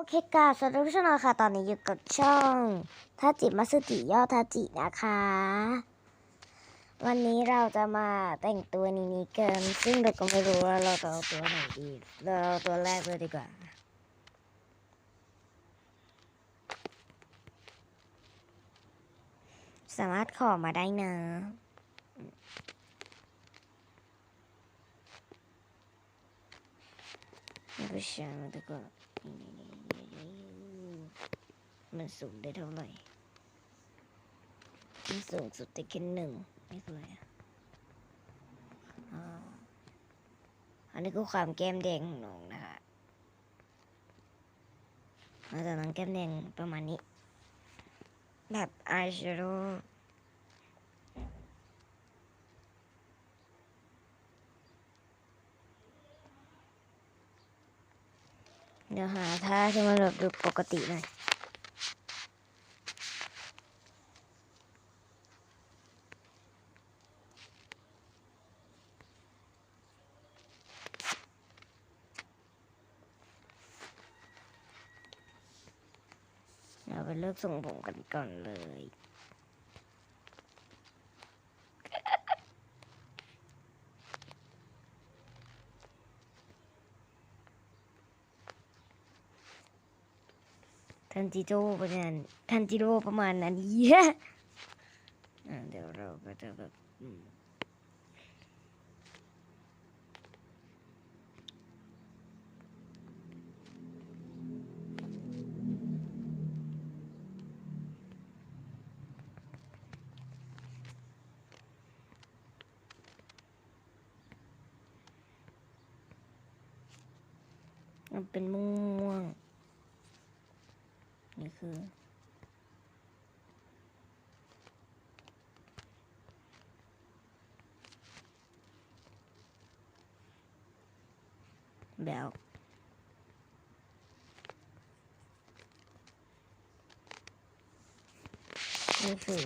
โอเคค่ะสวัสดีผู้ชมค่ะ ตอนนี้อยู่กับช่องทาจิมัสจิย่อทาจินะคะ วันนี้เราจะมาแต่งตัวนี้นี้กันซึ่งเราก็ไม่รู้ว่าเราจะเอาตัวไหนดีเราเอาตัวแรกเลยดีกว่า สามารถขอมาได้นะ ผู้ชายแล้วก็มันสูงได้เท่าไหร่มันสูงสุดได้แค่หนึ่งไม่เท่าไหร่อันนี้คือความแก้มแดงของน้องนะคะหลังจากนั้นแก้มแดงประมาณนี้ แบบอายแชโดว์ เดี๋ยวหาท่าที่มันแบบดูปกติหน่อยเราไปเลือกทรงผมกันก่อนเลย ทันจิโร่ประมาณทันจิโร่ประมาณนั้นเยอะเดี๋ยวเราก็จะแบบอืมเป็นม่วง นี่คือแบบนี่คือ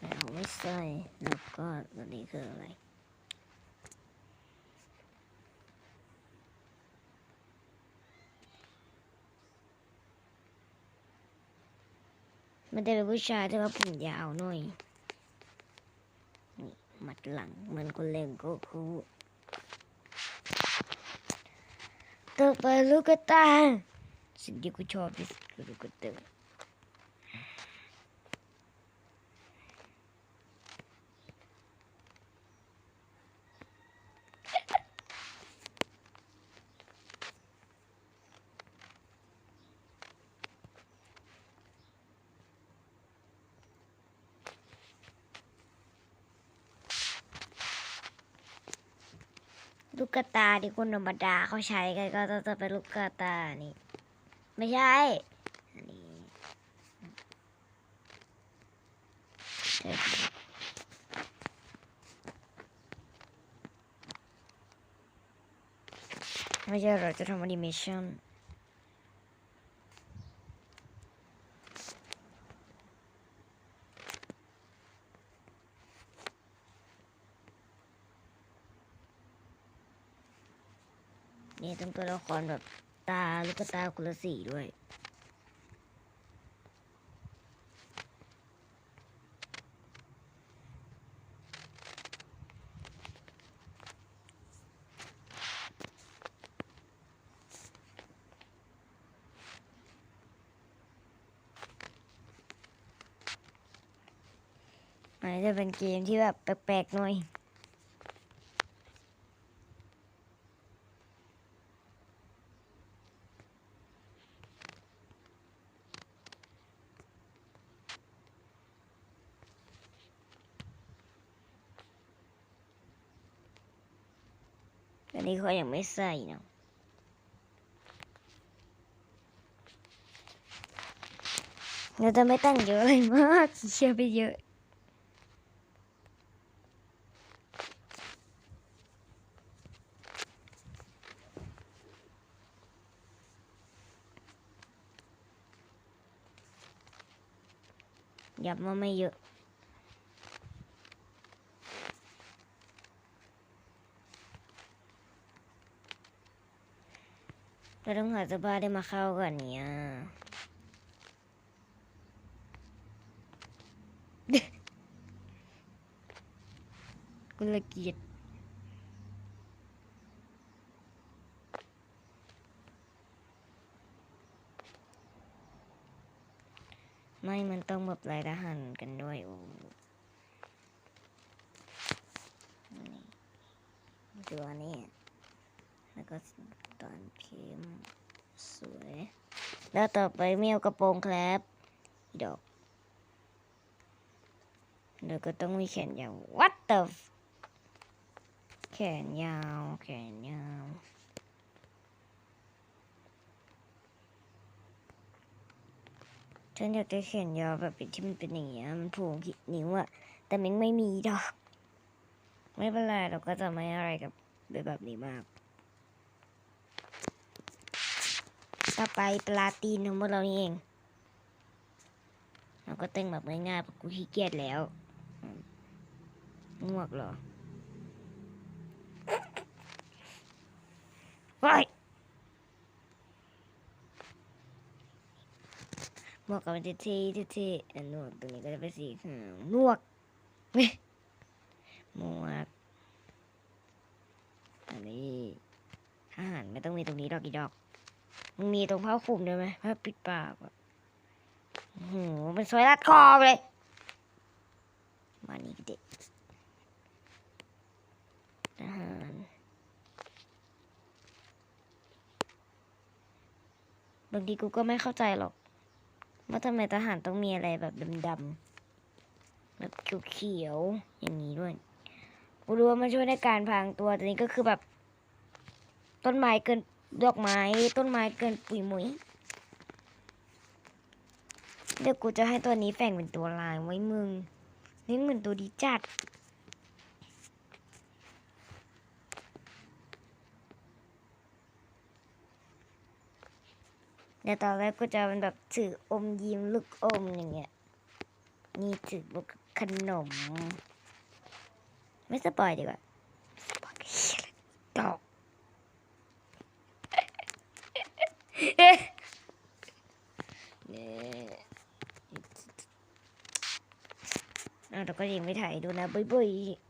แล้วไม่ใส่แล้วก็ตัวนี้คืออะไร มันจะเป็นผู้ชายที่ว่าผมยาวหน่อยนี่มัดหลังเหมือนคนเล่นโก็คูต่อไปลูกตาสิ่งที่กูชอบที่สุดคือลูกตา ลูกกตาที่คนธรรมดาเขาใช้กันก็จะเป็นลูกกตานี่ ไม่ใช่อันนี้ไม่ใช่เราจะทำแอนิเมชั่น นี่ต้องตัวละครแบบตาลูกตาคนละสีด้วย อันนี้จะเป็นเกมที่แบบแปลกๆหน่อย อันนี้เขายังไม่ใส่เนาะเราจะไม่แต่งเยอะเลยมากเชื่อไปเยอะยับมาไม่เยอะ เราต้องหาเสื้อผ้าได้มาเข้าก่อนเนี่ยกุลเกียดไม่มันต้องแบบลายทหารกันด้วยโอ้นี่ดูอันนี้ แล้วก็ตอนเข้มสวย แล้วต่อไปเมียวกระโปรงครับดอก แล้วก็ต้องมีแขนยาว what the f- แขนยาว แขนยาวฉันอยากจะแขนยาวแบบที่มันเป็นอย่างเงี้ยมันผูกนิ้วอะแต่มันไม่มีดอก ไม่เป็นไรเราก็จะไม่อะไรกับแบบนี้มาก ต่อไปปลาตีนของพวกเรานี่เอง เราก็เต้นแบบง่ายๆเพราะกูขี้เกียจแล้วงวงเหรอว้ายหมวกกับมันจะเท่ๆเท่ๆอันหนวกตรงนี้ก็จะเป็นสีขาวนวกนี่หมวกอันนี้ทหารไม่ต้องมีตรงนี้ดอกอีดอก มึงมีตรงผ้าคลุมด้ไหมผ้าปิดปากอะโอ้โหเป็นสวยรัดคอเลย มานี่เด็กทหารบางทีกูก็ไม่เข้าใจหรอก ว่าทำไมทหารต้องมีอะไรแบบดำๆแบบเขียวๆอย่างนี้ด้วยกูรู้ว่ามันช่วยในการพรางตัวแต่นี่ก็คือแบบ ต้นไม้เกิน ดอกไม้ต้นไม้เกินปุ๋ยมุยเดี๋ยวกูจะให้ตัวนี้แฝงเป็นตัวลายไว้มึงนี่เหมือนตัวดีจัด เดี๋ยวตอนแรกกูจะเป็นแบบถืออมยิ้มลูกอมอย่างเงี้ย นี่ถือขนม ไม่สปอยดีกว่าสปอยเหี้ยอะไรดอก เนี่ยเราก็ยิงไม่ถ่ายดูนะบ่อยๆ